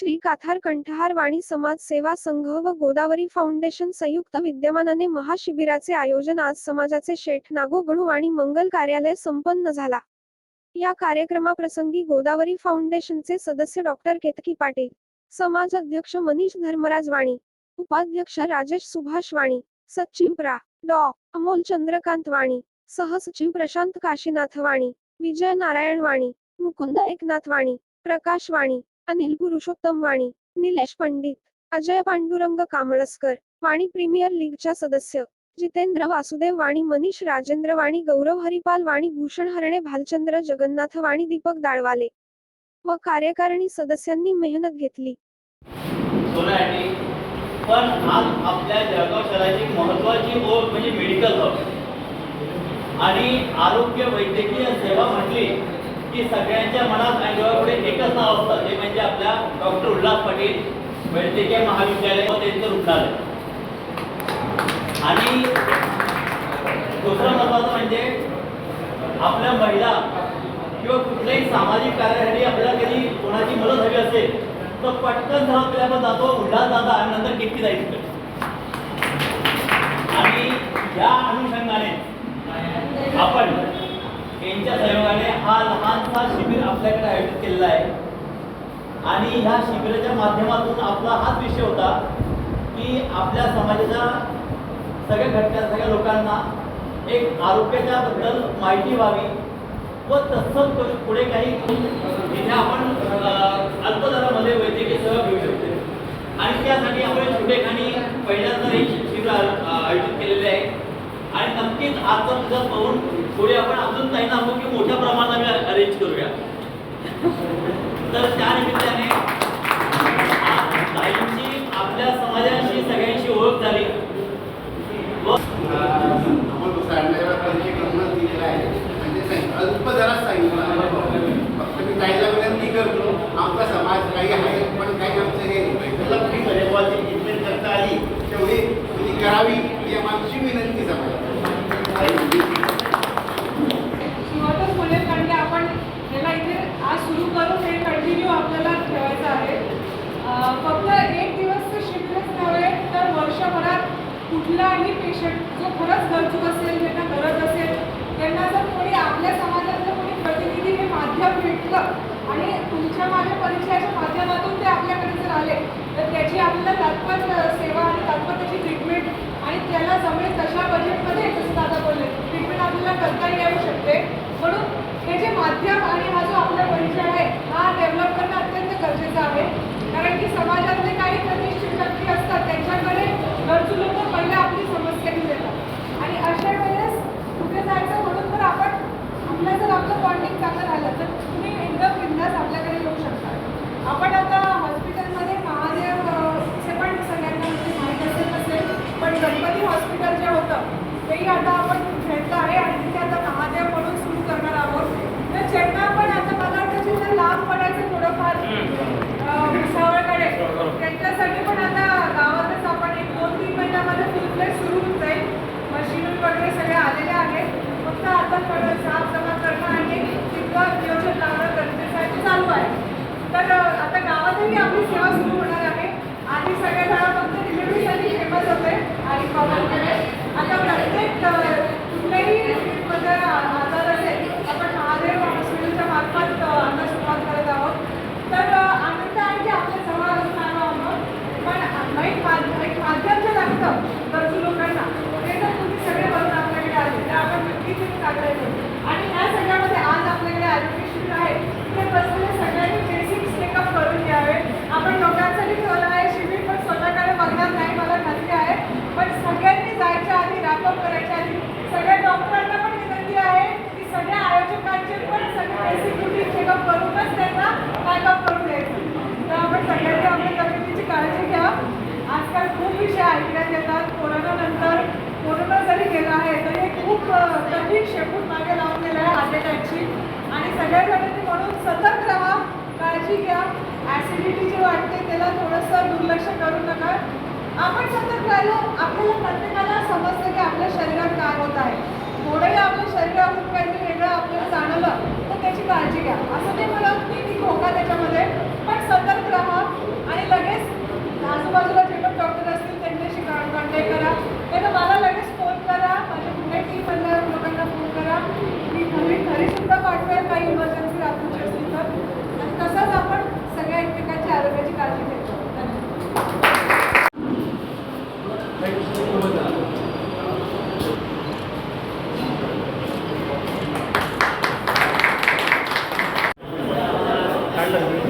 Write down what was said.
श्री काथार कंठहार वाणी समाज सेवा संघ व गोदावरी फाउंडेशन संयुक्त विद्यमानाने महाशिबिराचे आयोजन आज समाजाचे शेठ नागो गणू आणि मंगल कार्यालय संपन्न झाला. या कार्यक्रमाप्रसंगी गोदावरी फाउंडेशनचे सदस्य डॉक्टर केतकी पाटील समाज अध्यक्ष मनीष धर्मराज वाणी उपाध्यक्ष राजेश सुभाष वाणी सचिव प्रा. डॉ. अमोल चंद्रकांत वाणी सहसचिव प्रशांत काशीनाथ वाणी विजय नारायण वाणी मुकुंद एकनाथ वाणी प्रकाश वाणी अनिल पुरुषोत्तम वाणी निलेश पंडित अजय पांडुरंग कामळसकर वाणी प्रीमियर लीगच्या सदस्य जितेंद्र वासुदेव वाणी मनीष राजेंद्र वाणी गौरव हरिपाल वाणी भूषण हरणे भालचंद्र जगन्नाथ वाणी दीपक दाळवाले व कार्यकारिणी सदस्यांनी मेहनत घेतली. पण आज आपल्या जळगाव शहराची महत्वाची ओळख म्हणजे मेडिकल हब आणि आरोग्य वैद्यकीय सेवा म्हटली की सगळ्यांच्या मनात आणि डोळ्यापुढे एकच नाव असतं ते म्हणजे आपल्या डॉक्टर उल्हास पाटील वैद्यकीय महाविद्यालय व त्यांचं रुग्णालय. आणि दुसरं महत्वाचं म्हणजे आपल्या महिला किंवा कुठल्याही सामाजिक कार्यासाठी आपल्याला कधी कोणाची मदत हवी असेल तर पटकन जर आपल्याला आपण जातो उल्हास दादा आणि नंतर किती जायचं आणि या अनुषंगाने आपण यांच्या सहयोगाने हा लहानसा शिबिर आपल्याकडे आयोजित केलेला आहे. आणि ह्या शिबिराच्या माध्यमातून आपला हाच विषय होता की आपल्या समाजाच्या सगळ्या घटका सगळ्या लोकांना एक आरोग्याच्याबद्दल माहिती व्हावी व तत्सम करून पुढे काही ルや。जो खरंच गरजू असेल ज्यांना गरज असेल त्यांना जर कोणी आपल्या समाजातलं कोणी प्रतिनिधी हे माध्यम भेटलं आणि तुमच्या माझ्या परिचयाच्या माध्यमातून ते आपल्याकडे जर आले तर त्याची आपल्याला तात्पर्य सेवा आणि तात्पर्य त्याची ट्रीटमेंट आणि त्याला जमेल तशा बजेटमध्ये जसं दादा बोलले ट्रीटमेंट आपल्याला करता येऊ शकते म्हणून हे जे माध्यम आणि हा जो आपला परिचय आहे हा डेव्हलप करणं अत्यंत गरजेचं आहे कारण की समाजातले काही प्रतिष्ठित व्यक्ती असतात त्यांच्याकडे गरजू लोक पहिले आपली समस्या घेऊन येतात आणि अशा वेळेस कुठे जायचं म्हणून तर आपण आपलं जर आपलं बॉन्डिंग चांगलं झालं तर तुम्ही एकदम बिंदास आपल्याकडे येऊ शकता आपण आता हॉस्पिटलमध्ये महादेव अं, चे पण सगळ्यांना म्हणजे माहीत असेल नसेल पण गणपती हॉस्पिटल जे होतं तेही आता आपण घेतलं आहे आणि तिथे आता महादेव म्हणून सुरू करणार आहोत. तर ज्यांना पण आता मला वाटतं जिथे लांब पडायचं थोडंफार भुसावळकडे त्यांच्यासाठी पण आता गावातच आपण एक दोन तीन महिन्यामध्ये फुल प्लेट सुरू होऊन जाईल मशीन वगैरे सगळे आलेले आहेत. फक्त आता थोडं साफ जमा करणं आणि तिथलं नियोजन लावणं गरजेचं आहे ते चालू आहे तर अ, आता गावातही आपली सेवा सुरू होणार आहे आधी सगळे जण फक्त डिलिव्हरीसाठी फेमस होते आणि कॉमनकडे आता प्रत्येक अ, कुठल्याही मध्ये आजार असेल आपण महादेव हॉस्पिटलच्या मार्फत अ, आता सुरुवात करत आहोत तर अ, आनंद आहे की आपल्या जवळ अजून आलो आहोत पण एक माध्य एक माध्यम जे लागतं गरजू लोकांना ते जर तुम्ही सगळे बघून आपल्याकडे आले तर आपण नक्कीच एक चांगलं आणि ह्या सगळ्यामध्ये आज आपल्याकडे आरोग्य शिबिर आहे ते बसलेले सगळ्यांनी बेसिक चेकअप करून घ्यावे आपण लोकांसाठी ठेवलं आहे शिबिर पण स्वतःकडे बघणार नाही मला खात्री आहे पण सगळ्यांनी जायच्या आधी रॅपअप करायच्या आधी सगळ्या डॉक्टरांना पण विनंती आहे की सगळ्या आयोजकांचे पण सगळे बेसिक रुटीन चेकअप करूनच त्यांना बॅकअप करून द्यायचं तर आपण सगळ्यांनी आपल्या तब्येतीची काळजी घ्या आजकाल खूप विषय ऐकण्यात येतात. कोरोनानंतर कोरोना जरी गेला आहे तरी हे खूप कठीण शेपूट मागे लावून गेलं आहे हार्ट अटॅकची आणि सगळ्या म्हणून सतर्क राहा काळजी घ्या. ॲसिडिटी जी वाटते त्याला थोडंसं दुर्लक्ष करू नका. आपण सतर्क राहिलो आपल्याला प्रत्येकाला समजतं की आपल्या शरीरात काय होत आहे. थोडंही आपल्या शरीरातून काहीतरी वेगळं आपल्याला जाणवलं तर त्याची काळजी घ्या. असं ते मला की धोका त्याच्यामध्ये पण सतर्क Hallelujah.